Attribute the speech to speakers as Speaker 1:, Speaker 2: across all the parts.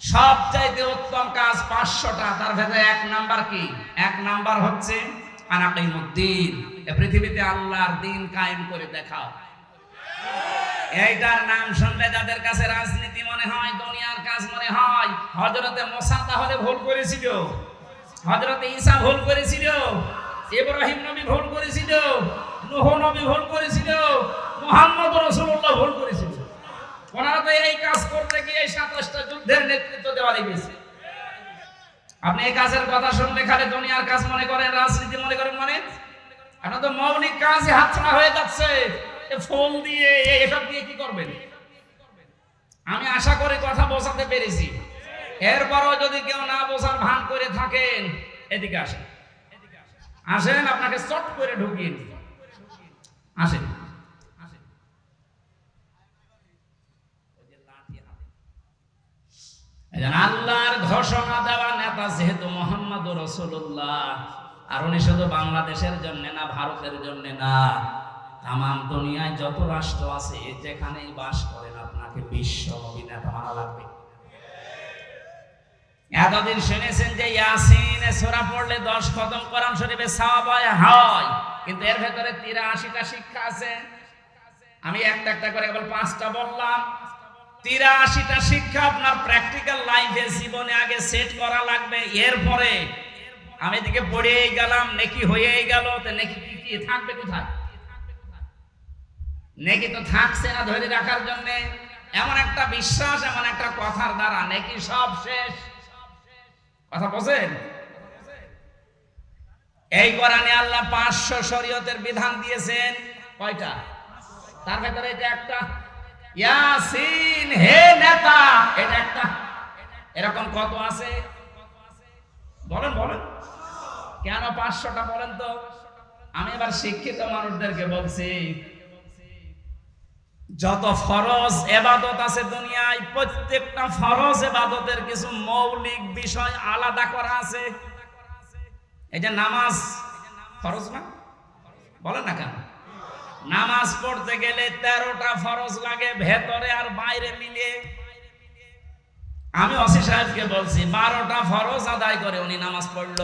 Speaker 1: সবচাইতে উত্তম কাজ পাঁচশোটা, তার ভেতরে এক নাম্বার কি? এক নাম্বার হচ্ছে আনাকিমুদ্দিন। পৃথিবীতে আল্লাহর দিন কায়েম করে দেখাও। এইটার নাম শুনলে যাদের কাছে রাজনীতি মনে হয়, দুনিয়ার কাজ মনে হয় হজরতে মোসা তাহলে ভুল করেছিল। হজরতে ঈসা ভুল করেছিল। ইব্রাহিম নবী ভুল করেছিল। নূহ নবী ভুল করেছিল। মুহাম্মদ রাসূলুল্লাহ ভুল করেছিল। যুদ্ধের নেতৃত্ব দেওয়া আপনি এই কাজের কথা শুনলে খালি দুনিয়ার কাজ মনে করেন, রাজনীতি মনে করেন মানে? তো মৌলিক কাজে হাতছাড়া হয়ে যাচ্ছে। ফোন দিয়ে এসব দিয়ে কি করবেন? আমি আশা করি কথা বোঝাতে পেরেছি। এরপরও যদি কেউ না বোঝার ভান করে থাকেন, এদিকে আসেন। আসেন, আপনাকে চট করে ঢুকিয়ে আসেন ওই যে লাঠি হাতে। এই জন্য আল্লাহর ঘোষণা দেওয়া নেতা যেহেতু মোহাম্মদ রসুল্লাহ আর উনি শুধু বাংলাদেশের জন্য না, ভারতের জন্য না। তাম দুনিয়ায় যত রাষ্ট্র আছে যেখানেই বাস করেন আপনাকে বিশ্ব নবী নেতা মানা লাগবে। এতদিন শুনেছেন যে ইয়াসিন সোরা পড়লে দশ খতম কোরআন শরীফে সওয়াব হয় হয়। কিন্তু এর ভেতরে তিরাশিটা শিক্ষা আছে। আমি একটা একটা করে কেবল পাঁচটা বললাম। তিরাশিটা শিক্ষা আপনার প্র্যাকটিক্যাল লাইফে জীবনে আগে সেট করা লাগবে। এরপরে আমি এদিকে পড়েই গেলাম, নেকি হয়েই গেল। তো নেকি কি থাকবে কোথায়? নেকি তো থাকছে না ধরে রাখার জন্য। এমন একটা বিশ্বাস, এমন একটা কথার দ্বারা নেকি সব শেষ। কথা বোঝেন এই কোরআনে আল্লাহ পাঁচশো শরীয়তের বিধান দিয়েছেন। কয়টা? তার ভেতরে এটা একটা। ইয়াসিন, হে নেতা, এটা একটা। এরকম কত আছে? বলেন বলেন। কেন পাঁচশোটা বলেন তো? আমি এবার শিক্ষিত মানুষদেরকে বলছি, যত ফরজ এবাদত আছে দুনিয়ায়, প্রত্যেকটা ফরজ এবাদতের কিছু মৌলিক বিষয় আলাদা করা আছে। এই যে নামাজ ফরজ না? বলেন না কেন? নামাজ পড়তে গেলে তেরোটা ফরজ লাগে, ভেতরে আর বাইরে মিলিয়ে। আমি অসি সাহেবকে বলছি, বারোটা ফরজ আদায় করে উনি নামাজ পড়ল।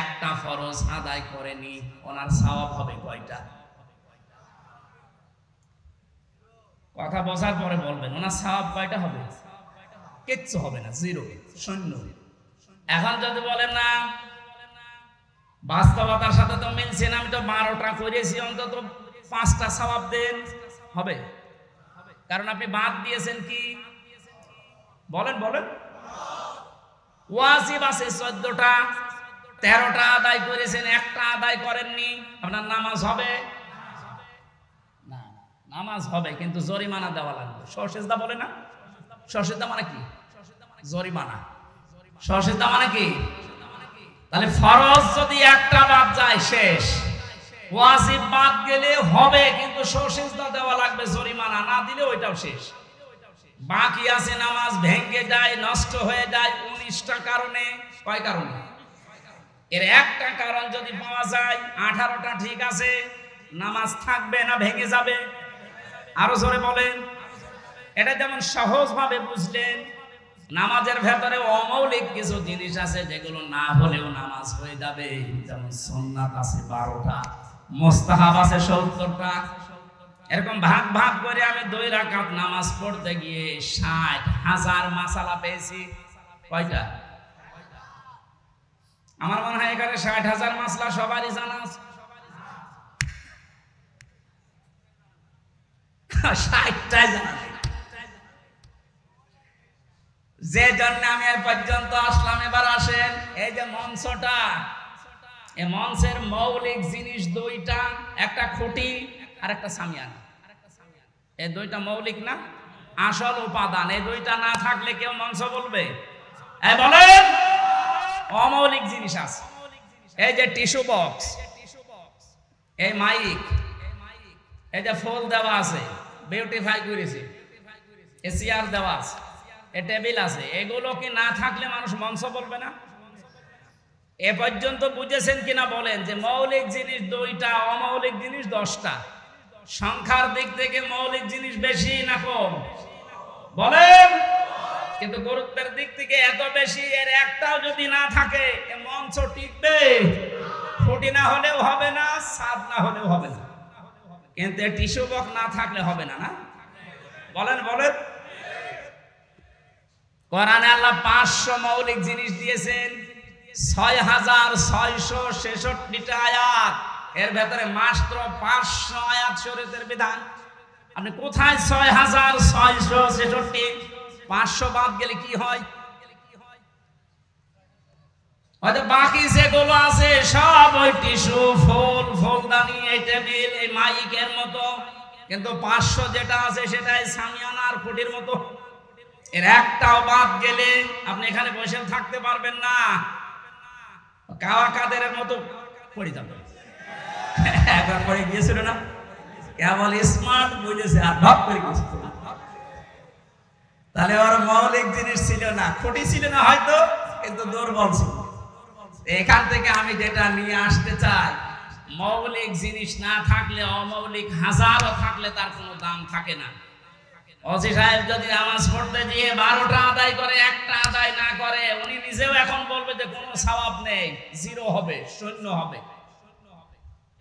Speaker 1: একটা ফরজ আদায় করেনি, ওনার সওয়াব হবে কয়টা? কথা বসার পরে বলবেন, ওনার সওয়াব কয়টা হবে? কিচ্ছু হবে না, জিরো, শূন্য। এখন যদি বলেন না, বাস্তবতার সাথে তো মিলছে না, আমি তো বারোটা করেছি, অন্তত পাঁচটা সওয়াব দেন, হবে। কারণ আপনি বাদ দিয়েছেন কি? বলেন বলেন। আছে চোদ্দটা, তেরোটা আদায় করেছেন, একটা আদায় করেননি, আপনার নামাজ হবে? না নামাজ হবে, কিন্তু জরিমানা দেওয়া লাগবে। সশেজদা বলে না? সশেজদা মানে কি? জরিমানা। সশেজদা মানে কি? তাহলে ফরজ যদি একটা বাদ যায়, শেষ। ওয়াজিব বাদ গেলে হবে, কিন্তু সশেজদা দেওয়া লাগবে জরিমানা, না দিলে ওইটাও শেষ। বাকি আছে নামাজ ভেঙে যায়, নষ্ট হয়ে যায়, উনিশটা কারণে। কয় কারণে? এর একটা কারণ যদি পাওয়া যায়, আঠারোটা ঠিক আছে, নামাজ থাকবে না, ভেঙে যাবে। আরও জোরে বলেন। এটা যেমন সহজভাবে বুঝলেন, নামাজের ভেতরে অমৌলিক কিছু জিনিস আছে যেগুলো না হলেও নামাজ হয়ে যাবে। যেমন সন্ন্যাত আছে বারোটা। মোস্তাহাব আছে সত্তরটা। এরকম ভাগ ভাগ করে আমি দুই রাকাত নামাজ পড়তে গিয়ে ষাট হাজার মাসালা পেয়েছি। কয়টা? আমার মনে হয় এখানে ষাট হাজার মাসলা সবারই জানা আছে। ষাটটাই জানা যে জন্য আমি পর্যন্ত আসলাম, এবার আসেন, এই যে মঞ্চটা। এই মঞ্চের মৌলিক জিনিস দুইটা, একটা খুঁটি আর একটা সামিয়ানা। এই দুইটা মৌলিক না? আসল উপাদান। এই দুইটা না থাকলে কেউ মঞ্চ বলবে? অমৌলিক জিনিস আছে। এই যে টিস্যু বক্স, এই মাইক, এই যে ফুল দেওয়া আছে, বিউটিফাই করেছে, এ চেয়ার দেওয়া আছে, এ টেবিল আছে, এগুলো কি না থাকলে মানুষ মঞ্চ বলবে না? এ পর্যন্ত বুঝেছেন কিনা বলেন যে মৌলিক জিনিস দুইটা, অমৌলিক জিনিস দশটা। সংখ্যার দিক থেকে মৌলিক জিনিস বেশি না কম? বলেন। কিন্তু গুরুত্বের দিক থেকে এত বেশি, এর একটাও যদি না থাকে মঞ্চ টিকবে। ফুটি না হলেও হবে না সাদ না হলেও হবে না। কিন্তু টিস্যু বক্স না থাকলে হবে না না? বলেন বলেন। কোরআনে আল্লাহ পাঁচশো মৌলিক জিনিস দিয়েছেন। ছয় হাজার ছয়শো ছেষট্টিটা আয়াত। এর ভেতরে মাত্র পাঁচশো আয়াত শরীয়তের বিধান। আপনি কোথায় ছয় হাজার ছয়শো ছেষট্টি? পাঁচশো বাদ গেলে কি হয়? হয়তো বাকি যেগুলো আছে, সব ওই টিস্যু, ফুল, ফুলদানি, এই টেবিল, এই মাইকের মতো। কিন্তু পাঁচশো যেটা আছে, সেটাই সামিয়ানার খুঁটির মতো। এর একটাও বাদ গেলে আপনি এখানে বসে থাকতে পারবেন না। কাওয়া মতো পড়ে যাবে। একবার পড়ে গিয়েছিল না? কেবল স্মার্ট বুঝেছে, আর ঢপ করে গেছে তাহলে ওর মৌলিক জিনিস ছিল না, খুঁটি ছিল না হয়তো, কিন্তু দুর্বল ছিল। এখান থেকে আমি যেটা নিয়ে আসতে চাই, মৌলিক জিনিস না থাকলে, অমৌলিক হাজারও থাকলে তার কোনো দাম থাকে না। অসি সাহেব যদি নামাজ পড়তে গিয়ে বারোটা আদায় করে, একটা আদায় না কোনো সওয়াব নেই। জিরো হবে, শূন্য হবে।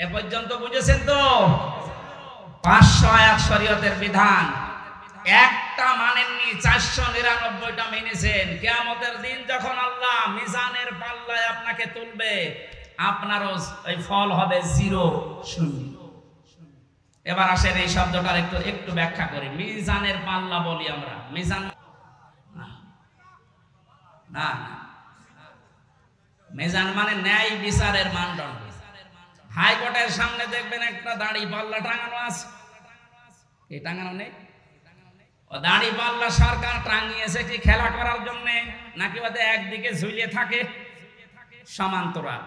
Speaker 1: এ পর্যন্ত বুঝেছেন তো? পাঁচশো আয়াত শরীয়তের বিধান। একটা মানেননি, চারশো নিরানব্বইটা মেনেছেন। কেয়ামতের দিন যখন আল্লাহ মিজানের পাল্লায় আপনাকে তুলবে, আপনারও ওই ফল হবে জিরো, শূন্য। এবার আসেন এই শব্দটার একটু একটু ব্যাখ্যা করি। মিজানের পাল্লা বলি আমরা। মিজান না না। মিজান মানে ন্যায় বিচারের মানদণ্ড। হাইকোর্টের সামনে দেখবেন একটা দাড়ি পাল্লা টাঙানো আছে। কি টাঙানো নেই? ও দাড়ি পাল্লা সরকার টাঙিয়েছে কি খেলা করার জন্য, নাকি ওদের একদিকে ঝুলিয়ে থাকে? সমান্তরাল।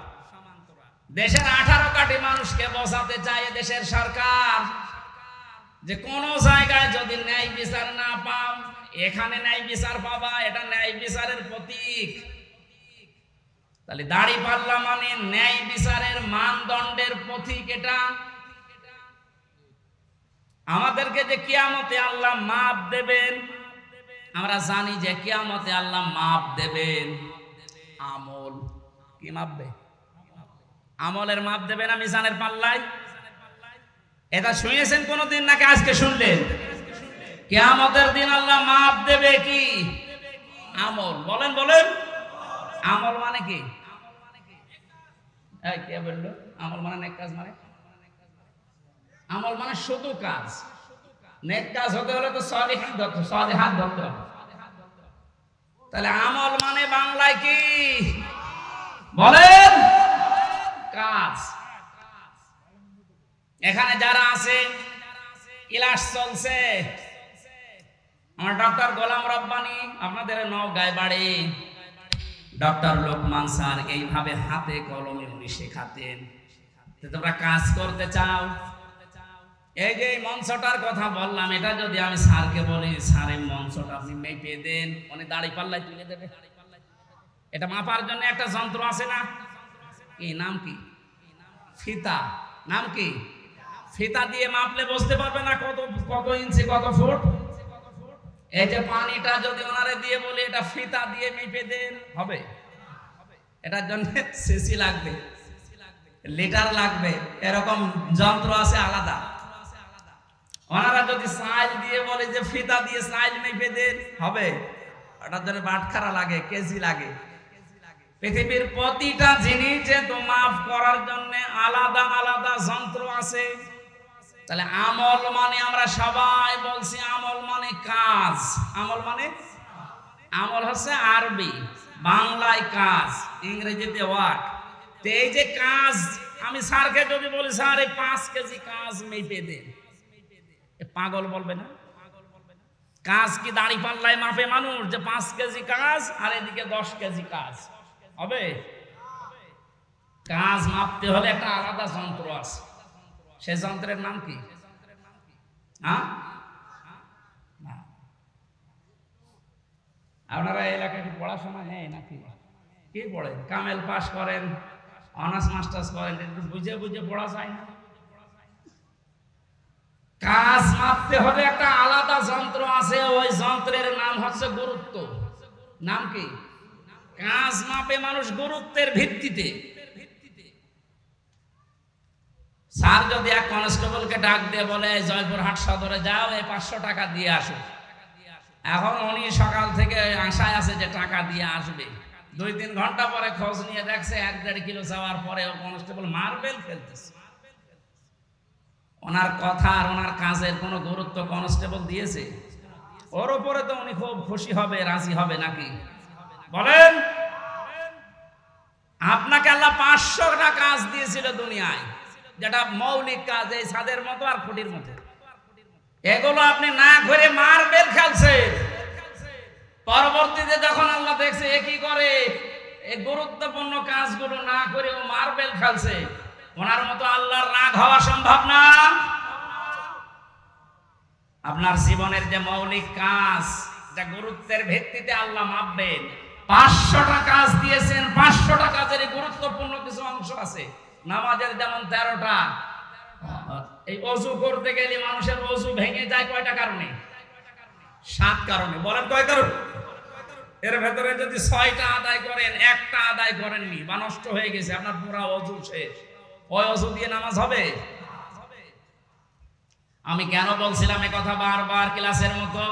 Speaker 1: দেশের আঠারো কোটি মানুষকে বসাতে চায় দেশের সরকার যে কোন জায়গায় যদি ন্যায় বিচার না পাও, এখানে ন্যায় বিচার পাবা, এটা ন্যায় বিচারের প্রতীক। তাহলে দাড়ি পাল্লা মানে ন্যায় বিচারের মানদণ্ডের পথিক এটা। আমাদেরকে যে কিয়ামতে আল্লাহ মাপ দেবেন, আমরা জানি যে কিয়ামতে আল্লাহ মাপ দেবেন। আমল কি মাপবে? আমলের মাপ দেবে না মিজানের পাল্লায়? এটা শুনেছেন কোনদিন নাকি আজকে শুনলেন? কেয়ামতের দিন আল্লাহ মাপ দেবে কি? আমল। বলেন বলেন। আমল মানে কি? এই কে বলল? আমল মানে নেক কাজ মানে? আমল মানে শুধু কাজ। নেক কাজ হতে হলে তো সলিহাত ধরতে সলিহাত ধরতে তাহলে আমল মানে বাংলায় কি? বলেন! কাজ। এখানে যারা আছে, ইলাস চলছে। আমার ডক্টর গোলাম রব্বানি, আপনাদের নওগাঁয় বাড়ি। ডক্টর লোকমান স্যার এইভাবে হাতে কলমে উনি শেখাতেন তোমরা কাজ করতে চাও? এই যে এই মঞ্চটার কথা বললাম, এটা যদি আমি স্যারকে বলি, স্যার, এই মঞ্চটা আপনি মেপে দেন। উনি দাড়ি পাল্লায় তুলে দেবে। এটা মাপার জন্য একটা যন্ত্র আছে না? কি, নাম কি? ফিতা। নাম কি? ফিতা দিয়ে মাপলে বুঝতে পারবে না কত কত ইঞ্চি, কত ফুট? এই যে পানিটা যদি ওনারে দিয়ে বলি, এটা ফিতা দিয়ে মেপে দেন। হবে? এটার জন্য সিসি লাগবে। লিটার লাগবে। এরকম যন্ত্র আছে আলাদা। ওনারা যদি সাইজ দিয়ে বলে যে ফিতা দিয়ে সাইজ মেপে দেন, হবে। ওটার জন্য বাটখারা লাগে, কেজি লাগে। পৃথিবীর প্রতিটা জিনিস তো মাফ করার জন্য আলাদা আলাদা যন্ত্র আছে। তাহলে আমল মানে আমরা সবাই বলছি আমল মানে কাজ। আমল মানে? আমল হচ্ছে আরবি। বাংলায় কাজ, ইংরেজিতে ওয়ার্ক তো এই যে কাজ, আমি স্যারকে যদি বলি, স্যার, এই পাঁচ কেজি কাজ মেপে এ পাগল বলবে না? কাজ কি দাড়ি পাল্লায় মাপে মানুষ, যে পাঁচ কেজি কাজ আর এদিকে দশ কেজি কাজ? হবে? কাজ মাপতে হলে একটা আলাদা যন্ত্র আছে। সে যন্ত্রের নাম কি? হ্যাঁ না। আপনারা এলাকায় কি পড়াশোনা নেই নাকি কি? পড়েন কামেল পাস করেন, অনার্স, মাস্টার্স করেন বুঝে বুঝে পড়া যায় না। কাজ মাপতে হলে একটা আলাদা যন্ত্র আছে, ওই যন্ত্রের নাম হচ্ছে গুরুত্ব। নাম কি? কাজ মাপে মানুষ গুরুত্বের ভিত্তিতে। স্যার যদি এক কনস্টেবলকে ডাক দিয়ে বলে জয়পুরহাট সদরে যাও, এই পাঁচশো টাকা দিয়ে আসো। এখন উনি সকাল থেকে আশায় আছে যে টাকা দিয়ে আসবে। দুই তিন ঘণ্টা পরে খোঁজ নিয়ে দেখছে এক দেড় কিলো যাওয়ার পরে কনস্টেবল মার্বেল খেলতেছে ওনার কথা আর ওনার কাজের কোনো গুরুত্ব কনস্টেবল দিয়েছে? ওর ওপরে তো উনি খুব খুশি হবে, রাজি হবে নাকি? বলেন, আপনাকে আল্লাহ পাঁচশোটা কাজ দিয়েছিল দুনিয়ায়, যেটা মৌলিক কাজ, এই ছাদের মতো আর খুঁটির মতো। এগুলো আপনি না করে মারবেল খেলছেন পরবর্তীতে যখন আল্লাহ দেখছে, এ কি করে? এই গুরুত্বপূর্ণ কাজগুলো না করে ও মার্বেল খেলছে। ওনার মতো আল্লাহর রাগ হওয়া সম্ভব না। আপনার জীবনের যে মৌলিক কাজ যা গুরুত্বের ভিত্তিতে আল্লাহ মাপবেন। পাঁচশোটা কাজ দিয়েছেন, পাঁচশোটা কাজের গুরুত্বপূর্ণ কিছু অংশ আছে। নামাজের যেমন তেরোটা এই অজু করতে গেলে মানুষের অজু ভেঙে যায় কয়টা কারণে? সাত কারণে। বলেন কয় কারণ? এর ভেতরে যদি ছয়টা আদায় করেন, একটা আদায় করেননি, বা নষ্ট হয়ে গেছে, আপনার পুরা অজু শেষ। ওই অজু দিয়ে নামাজ হবে? আমি কেন বলছিলাম এ কথা বারবার ক্লাসের মতো?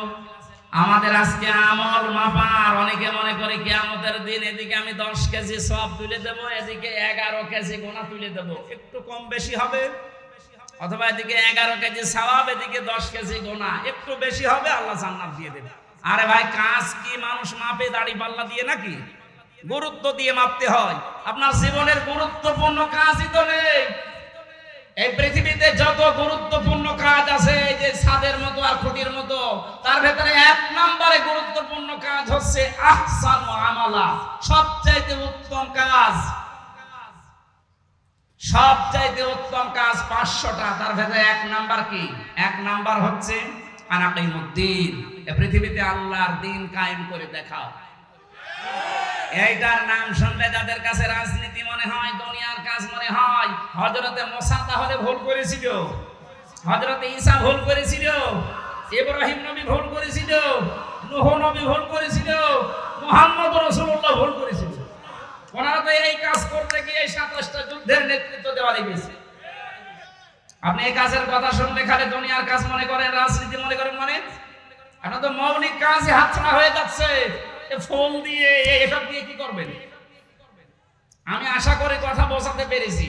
Speaker 1: আমাদের আজকে আমল মাপার, অনেকে মনে করে কিয়ামতের দিন এদিকে আমি দশ কেজি সব তুলে দেবো, এদিকে এগারো কেজি গোনা তুলে দেবো। একটু কম বেশি হবে? অথবা এদিকে এগারো কেজি সওয়াব এদিকে দশ কেজি গোনা। একটু বেশি হবে, আল্লাহ জান্নাত দিয়ে দেবে। আরে ভাই, কাজ কি মানুষ মাপে দাড়ি পাল্লা দিয়ে নাকি? গুরুত্ব দিয়ে মাপতে হয়। আপনার জীবনের গুরুত্বপূর্ণ কাজই তো নেই। এই পৃথিবীতে যত গুরুত্বপূর্ণ কাজ আছে যে ছাদের মতো আর খুঁটির মতো, তার ভেতরে এক নম্বরে গুরুত্বপূর্ণ কাজ হচ্ছে আহসান আমালা, সবচাইতে উত্তম কাজ। সবচাইতে উত্তম কাজ পাঁচশোটা, তার ভেতরে এক নাম্বার কি? এক নাম্বার হচ্ছে আনাকিমুদ্দিন। পৃথিবীতে আল্লাহর দিন কায়েম করে দেখাও। এইটার নাম শুনলে যাদের কাছে রাজনীতি মনে হয়, দুনিয়ার কাজ মনে হয় হজরতে মোসা তাহলে ভুল করেছিল। হজরতে ঈসা ভুল করেছিল। ইব্রাহিম নবী ভুল করেছিল। নুহ নবী ভুল করেছিল। মোহাম্মদ রসুল্লাহ ভুল করেছিল। এই কাজ করতে গিয়ে সাতাশটা যুদ্ধের নেতৃত্ব দেওয়া লেগেছে। আপনি এই কাজের কথা শুনলে খালি দুনিয়ার কাজ মনে করেন, রাজনীতি মনে করেন মানে? তো মৌলিক হাতছাড়া হয়ে যাচ্ছে। ফোন দিয়ে এসব দিয়ে কি করবেন? আমি আশা করে কথা বোঝাতে পেরেছি।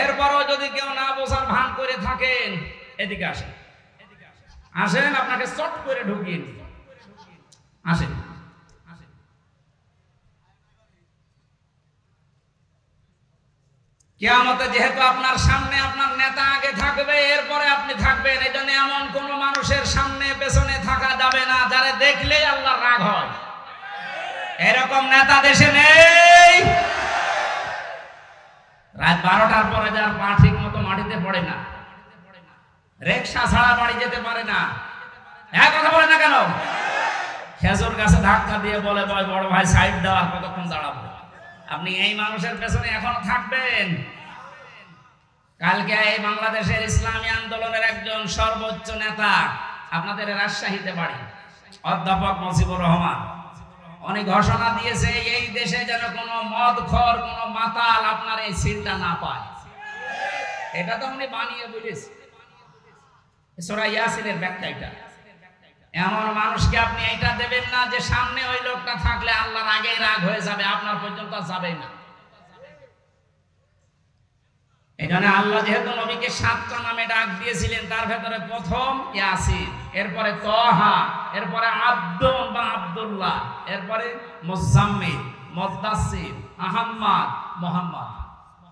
Speaker 1: এরপরও যদি কেউ না বোঝার ভান করে থাকেন, এদিকে আসেন। আসেন, আপনাকে চট করে ঢুকিয়ে আসেন। কেয়ামতে যেহেতু আপনার সামনে আপনার নেতা আগে থাকবে, এরপরে আপনি থাকবেন এই জন্য এমন কোন মানুষের সামনে পেছনে থাকা যাবে না, যারা দেখলেই আল্লাহর রাগ হয়। এরকম নেতা দেশে নেই। রাত বারোটার পরে যার পা ঠিক মতো মাটিতে পড়ে না রেকশা ছাড়া বাড়ি যেতে পারে না। এক কথা বলে না কেন? খেজুর গাছে ধাক্কা দিয়ে বলে বড় ভাই, সাইড দাও কতক্ষণ দাঁড়াবো? আপনি এই মানুষের পেছনে এখন থাকবেন। কালকে এই বাংলাদেশের ইসলামী আন্দোলনের একজন সর্বোচ্চ নেতা আপনাদের রাজশাহীতে বাড়ি, অধ্যাপক মজিবুর রহমান। উনি ঘোষণা দিয়েছে, এই দেশে যেন কোনো মদ খর কোনো মাতাল আপনার এই সিলটা না পায়। এটা তো উনি বানিয়ে বুঝেছে সোরা ইয়াসিনের ব্যাখ্যা এটা। এমন মানুষকে আপনি এটা দেবেন না যে সামনে ওই লোকটা থাকলে আল্লাহর আগেই রাগ হয়ে যাবে, আপনার পর্যন্ত যাবে না। এই জন্য আল্লাহ যেহেতু নবীকে সাতটা নামে ডাক দিয়েছিলেন, তার ভেতরে প্রথম ইয়াসিন, এরপরে তহা এরপরে আব্দুল বা আব্দুল্লাহ, এরপরে মোসাম্মিদ মুদাসসির, আহম্মদ, মোহাম্মদ।